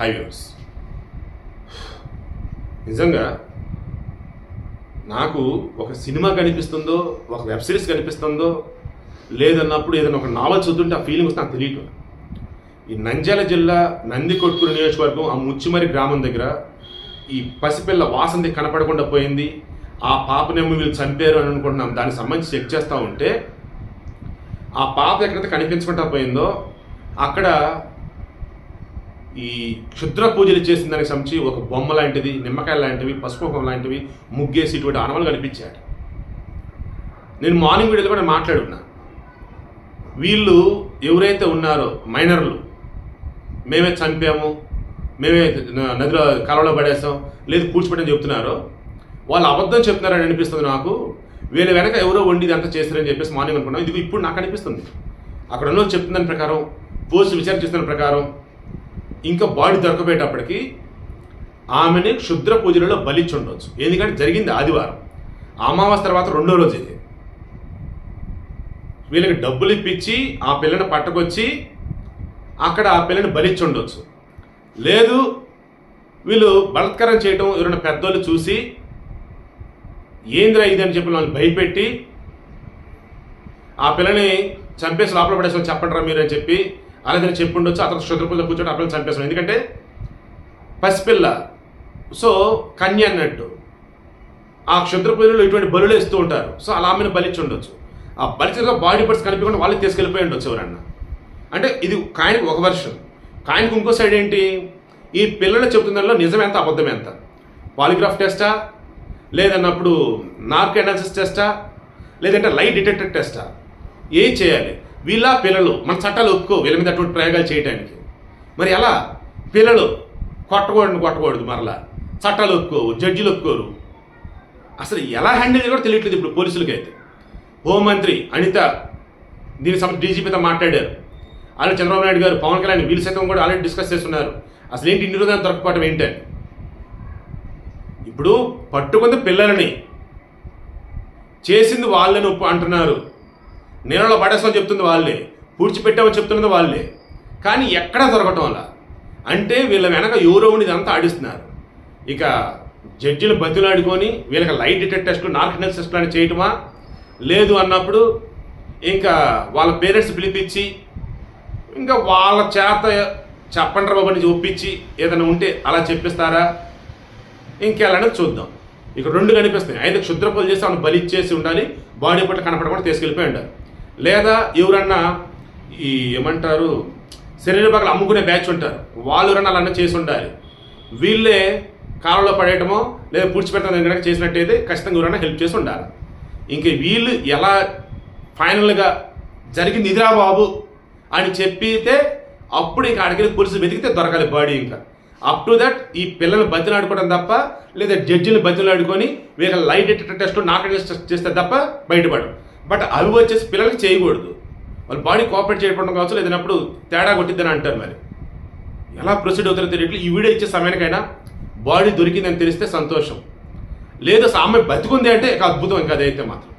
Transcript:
Highways నిజంగా నాకు ఒక సినిమా కనిపిస్తుందో ఒక వెబ్ సిరీస్ కనిపిస్తుందో లేదన్నప్పుడు ఏదైనా ఒక నావల్ చదువుతుంటే ఆ ఫీలింగ్ వస్తే నాకు తెలియటం ఈ నంద్యాల జిల్లా నందికొట్కూరు నియోజకవర్గం ఆ ముచ్చిమరి గ్రామం దగ్గర ఈ పసిపిల్ల వాసంతి కనపడకుండా పోయింది. ఆ పాపనేమో వీళ్ళు చంపారు అని అనుకుంటున్నాం. దానికి సంబంధించి చెక్ చేస్తూ ఉంటే ఆ పాప ఎక్కడైతే కనిపించకుండా పోయిందో అక్కడ ఈ క్షుద్ర పూజలు చేసిన దానికి సంబంధించి ఒక బొమ్మ లాంటిది నిమ్మకాయ లాంటివి పసుపు లాంటివి ముగ్గేసి ఇటువంటి ఆనవాళ్ళు కనిపించాడు నేను మార్నింగ్ వీడియోలో కూడా మాట్లాడున్నా వీళ్ళు ఎవరైతే ఉన్నారో మైనర్లు మేమే చంపాము మేమే నదిలో కాలంలో పడేసాం లేదు కూర్చోబెట్టని చెప్తున్నారో వాళ్ళు అబద్ధం చెప్తున్నారని అనిపిస్తుంది నాకు. వీళ్ళ వెనక ఎవరో వండి ఇదంతా చేస్తారని చెప్పేసి మార్నింగ్ అనుకున్నాం. ఇది ఇప్పుడు నాకు అనిపిస్తుంది. అక్కడ ఉన్న చెప్తున్న ప్రకారం పోస్ట్ విచారణ చేస్తున్న ప్రకారం ఇంకా బాడీ దొరకపోయేటప్పటికీ ఆమెని క్షుద్ర పూజలలో బలిచ్చి ఉండొచ్చు ఎందుకంటే జరిగింది ఆదివారం. అమావాస్య తర్వాత రెండో రోజు ఇది. వీళ్ళకి డబ్బులు ఇప్పించి ఆ పిల్లని పట్టుకొచ్చి అక్కడ ఆ పిల్లని బలిచ్చి ఉండొచ్చు లేదు వీళ్ళు బలత్కారం చేయటం ఎవరైనా పెద్దోళ్ళు చూసి ఏంద్రా ఇది అని చెప్పి వాళ్ళని భయపెట్టి ఆ పిల్లని చంపేసి లోపల పడేసి చెప్పండిరా మీరు అని చెప్పి అలాగని చెప్పి ఉండొచ్చు అతను క్షుద్రపుల్లో కూర్చొని ఆ పిల్లని ఎందుకంటే పసిపిల్ల. సో కన్య అన్నట్టు. ఆ క్షుద్ర ఇటువంటి బలులు ఇస్తూ ఉంటారు. సో అలా ఆమెను బలిచ్చి ఉండొచ్చు ఆ బలిచిన బాడీ పార్ట్స్ కనిపించకుండా వాళ్ళకి తీసుకెళ్ళిపోయి ఉండొచ్చు ఎవరన్నా. అంటే ఇది కాయనికి ఒక వర్షన్ కాయనికి ఇంకో సైడ్ ఏంటి? ఈ పిల్లలు చెబుతున్న దానిలో నిజం ఎంత అబద్ధం ఎంత? పాలిగ్రాఫ్ టెస్టా లేదన్నప్పుడు నార్క్ అనాలిసిస్ టెస్టా లేదంటే లైట్ డిటెక్టర్ టెస్టా ఏం చేయాలి? వీళ్ళ పిల్లలు మన చట్టాలు ఒప్పుకో వీళ్ళ మీద అటువంటి ప్రయోగాలు చేయడానికి మరి ఎలా? పిల్లలు కొట్టకూడదు కొట్టకూడదు మరలా. చట్టాలు ఒప్పుకోవు జడ్జిలు ఒప్పుకోరు. అసలు ఎలా హ్యాండిల్ కూడా తెలియట్లేదు ఇప్పుడు పోలీసులకి అయితే హోంమంత్రి అనిత దీని సంబంధించి డీజీపీతో మాట్లాడారు. అలాగే చంద్రబాబు నాయుడు గారు పవన్ కళ్యాణ్ వీళ్ళు సైతం కూడా ఆల్రెడీ డిస్కస్ చేస్తున్నారు. అసలు ఏంటి ఇన్ని రోజులు దొరకపోవటం ఏంటని. ఇప్పుడు పట్టుకుంది పిల్లలని. చేసింది వాళ్ళని ఒప్పు అంటున్నారు. నీళ్ళలో పడేస్తామని చెప్తుంది వాళ్ళే. పూడ్చిపెట్టామని చెప్తున్నది వాళ్ళే. కానీ ఎక్కడా దొరకటం అలా? అంటే వీళ్ళ వెనక ఎవరో ఉండి ఇదంతా ఆడిస్తున్నారు. ఇక జడ్జిలు బతిలాడుకొని వీళ్ళకి లైట్ డిటెక్ట్ టెస్ట్లు నార్కినల్ టెస్ట్లు అని చేయటమా? లేదు అన్నప్పుడు ఇంకా వాళ్ళ పేరెంట్స్ పిలిపించి ఇంకా వాళ్ళ చేత చెప్పండి బాబు అని ఒప్పించి ఏదైనా ఉంటే అలా చెప్పిస్తారా? ఇంకెలానే చూద్దాం. ఇక రెండు కనిపిస్తాయి. అయితే క్షుద్రపోలు చేసి ఆమెను బలి ఇచ్చేసి ఉండాలి. బాడీ పట్ల కనపడకుండా తీసుకెళ్ళిపోయి ఉండాలి. లేదా ఎవరన్నా ఈ ఏమంటారు శరీర భాగాలు అమ్ముకునే బ్యాచ్ ఉంటారు. వాళ్ళు ఎవరన్నా అలా చేసి ఉండాలి. వీళ్ళే కాలంలో పడేయటమో లేదా పూడ్చిపెట్టడం కనుక చేసినట్టయితే ఖచ్చితంగా ఎవరైనా హెల్ప్ చేసి ఉండాలి. ఇంక వీళ్ళు ఎలా ఫైనల్గా జరిగింది ఇదిరా బాబు అని చెప్పితే అప్పుడు ఇంకా అడిగిన పోలీసులు వెతికితే దొరకాలి బాడీ ఇంకా. అప్ టు దట్ ఈ పిల్లల్ని ఆడుకోవడం తప్ప లేదా జడ్జిని బతిలాడుకొని వీళ్ళ lie detector test not test చేస్తే తప్ప బయటపడరు. బట్ అవి వచ్చేసి పిల్లలకి చేయకూడదు. వాళ్ళ బాడీ కోఆపరేట్ చేయకపోవడం కావచ్చు లేదన్నప్పుడు తేడా కొట్టిద్దని అంటారు మరి. ఎలా ప్రొసీడ్ అవుతారో తెలియట్లు ఈ వీడియో ఇచ్చే సమయానికైనా బాడీ దొరికిందని తెలిస్తే సంతోషం. లేదా సామె బతికుంది అంటే ఇక అద్భుతం ఇంకా అదైతే మాత్రం.